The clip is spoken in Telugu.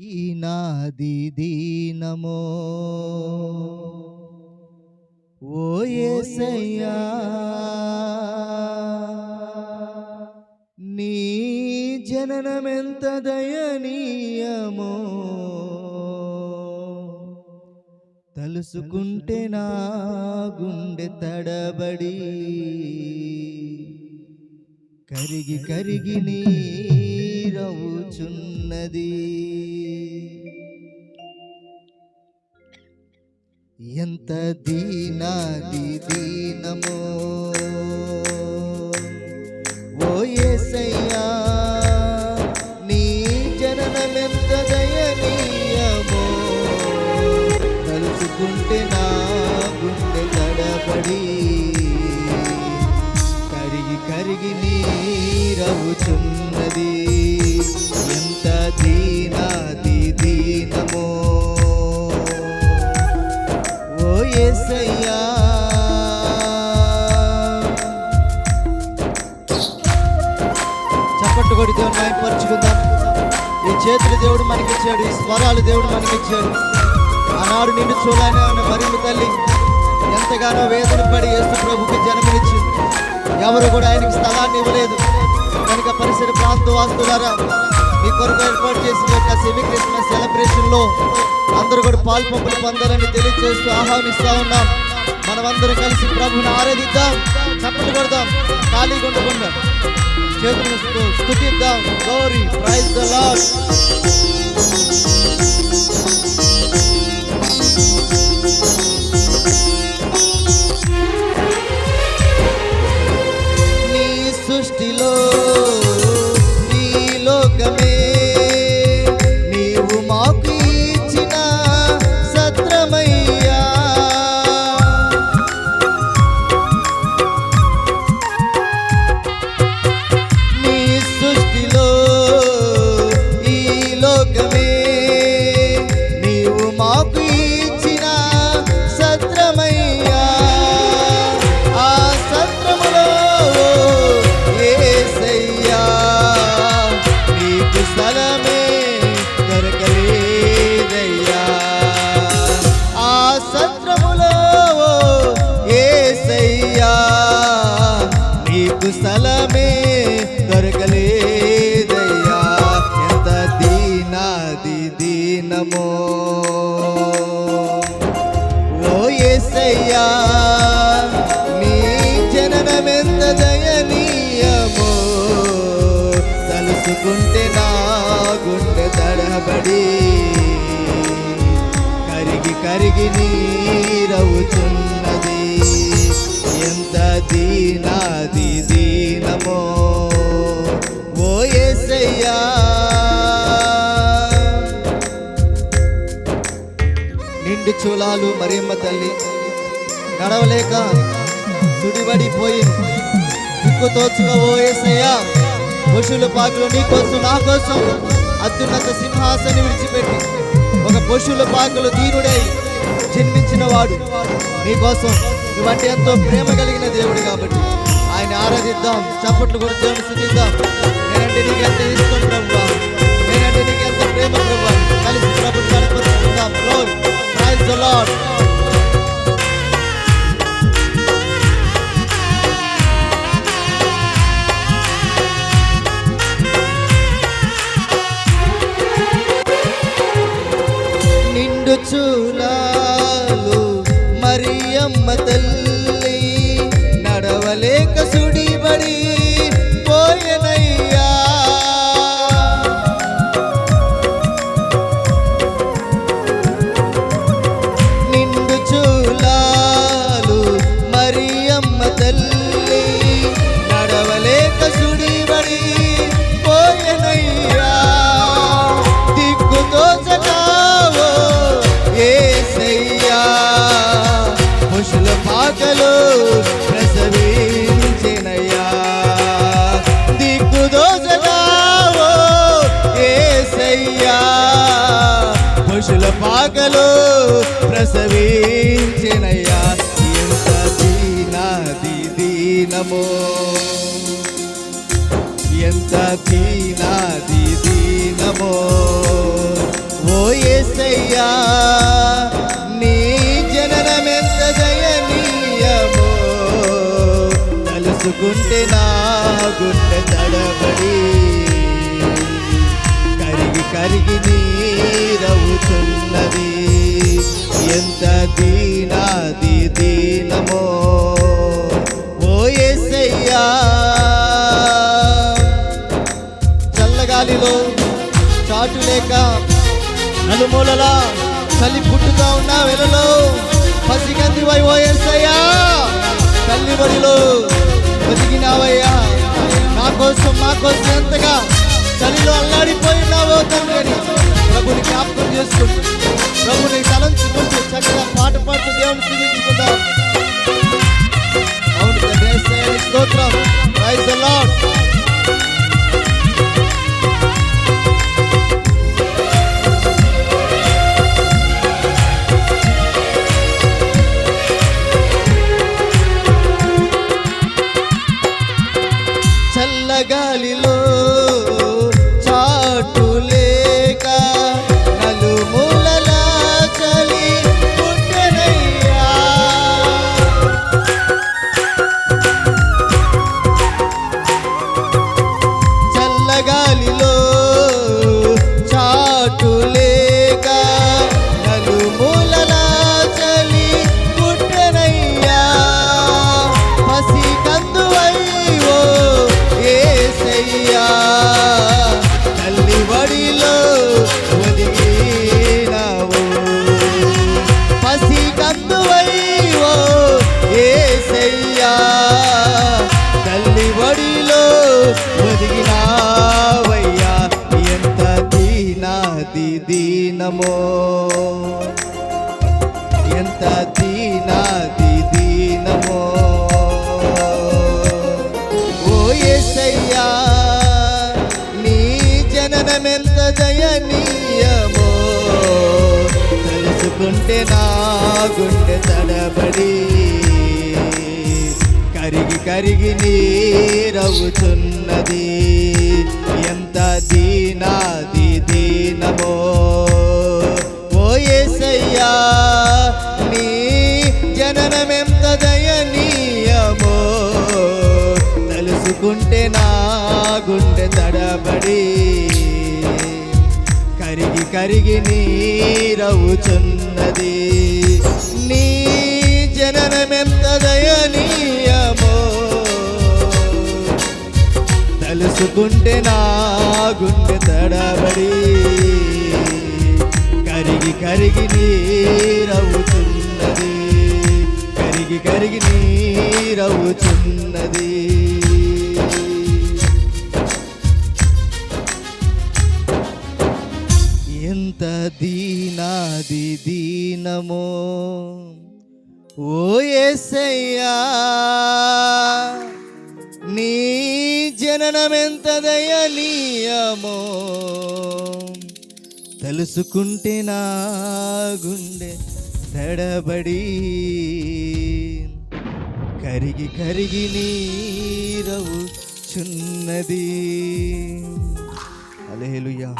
ఈనాది దీనమో. ఓ ఏసయ్యా నీ జననమెంత దయనీయమో. తలుసుకుంటే నా గుండె తడబడి కరిగి కరిగి నీరవుచున్నది ఎంత దీనాది దీనమో. ఓ ఏసయ్యా నీ జననమెంత దయనీయమో. తలుచుకుంటే నా గుండె తడబడి కరిగి కరిగి నీరవుచున్నది ఎంత దీనాది దీనమో. ఓ చప్పట్టు కొడి దేవుని ఈ చేతులు దేవుడు మనకిచ్చాడు ఈ స్వరాలు దేవుడు మనకిచ్చాడు. ఆనాడు నిన్ను చూడాలని ఉన్న మరింత తల్లి ఎంతగానో వేదన పడి యేసు ప్రభుకి జన్మనిచ్చి ఎవరు కూడా ఆయనకి స్థలాన్ని ఇవ్వలేదు. కనుక పరిసర ప్రాంత వాస్తులారా కొరకు ఏర్పాటు చేసిన యొక్క సెమీ క్రిస్మస్ సెలబ్రేషన్లో అందరూ కూడా పాల్పంపులు పొందాలని తెలియజేస్తూ ఆహ్వానిస్తా ఉన్నాం. మనమందరం కలిసి ప్రభుని ఆరాధిద్దాం చప్పట్లు కొడదాం ఖాళీ ఉండకుండా చేతులు స్థుతిద్దాం గౌరీ ప్రైజ్ ద లాడ్ నీ సృష్టిలో నీకు స్థలమే దొరకలేదయ్యా. ఆ సత్రములో యేసయ్యా నీకు స్థలమే దొరకలేదయ్యా. ఎంత దీనాది దీనమో. ఓ యేసయ్యా నీ జననమెంత దయనీయమో. తలుసుకుంటే కరిగి నీరవుతున్నది నీరవుచున్నది. ఎంత దీనాది దీనమో. ఓ యేసయ్యా నిండు చూలాలు మరియమ్మ తల్లి. నడవలేక సుడిబడిపోయి దిక్కు తోచుగా ఓ యేసయ్యా పశువుల పాకులు నీ కోసం నా కోసం అత్యున్నత సింహాసని విడిచిపెట్టి. ఒక పశువుల పాకలు దీనుడై జన్మించిన వాడు. మీకోసం కోసం ఎంతో ప్రేమ కలిగిన దేవుడు కాబట్టి ఆయన ఆరాధిద్దాం చప్పట్లు కూడా దేవుని స్థుతిద్దాం నేనంటే నీకు ఎంత ఇష్టం ప్రభు? నేనంటే నీకు ఎంత ప్రేమ ప్రభు? కలిసి ప్రభుని కనపరుచుకుందాం ప్రైజ్ ద the తల్లి నడవలేక సుడిబడి పోయనయ్యా. దిక్కు తోచకావో ఏసయ్యా. ముషుల పాకలు ప్రసవించినయ్యా. దిక్కు ఏసయ్యా. పాకలు ప్రసవించినయ్యా. ఎంత ఎంత దీనాది దీనమో. ఓ యేసయ్యా నీ జననమెంత దయనీయమో. తలుసుకుంటే నా గుండె తడబడి. కరిగి కరిగి నీ చాటు లేక నలుమూలలా చలి పుట్టుతా ఉన్న వెలలో పసిగంది వై ఓ తల్లి బడిలో బతికినావయ్యా. నా కోసం మా కోసం ఎంతగా చలిలో అల్లాడిపోయినావో తండ్రి దీనమో ఎంత దీనాది దీనమో ఓ యేసయ్యా నీ జననమెంత దయనీయమో తెలుసుకుంటే నా గుండె తడబడి కరిగి కరిగి నీరవుతున్నది ఎంత దీనాది దీనమో ఓ యేసయ్యా నీ జననమెంత దయనీయమో? తలుసుకుంటే నా గుండె తడబడి కరిగి కరిగి నీరవుచున్నది. నీ జననమెంత దయనీయమో? తలుసుకుంటే నా గుండె తడబడి కరిగి కరిగి నీరవుతున్నది. కరిగి కరిగి నీరవుతున్నది. ఎంత దీనాది దీనమో ఓ ఎస్సయ్యా నీ జననమెంత దయనీయమో! తెలుసుకుంటే నా గుండె తడబడి కరిగి కరిగి నీరవు చున్నది అలేలుయా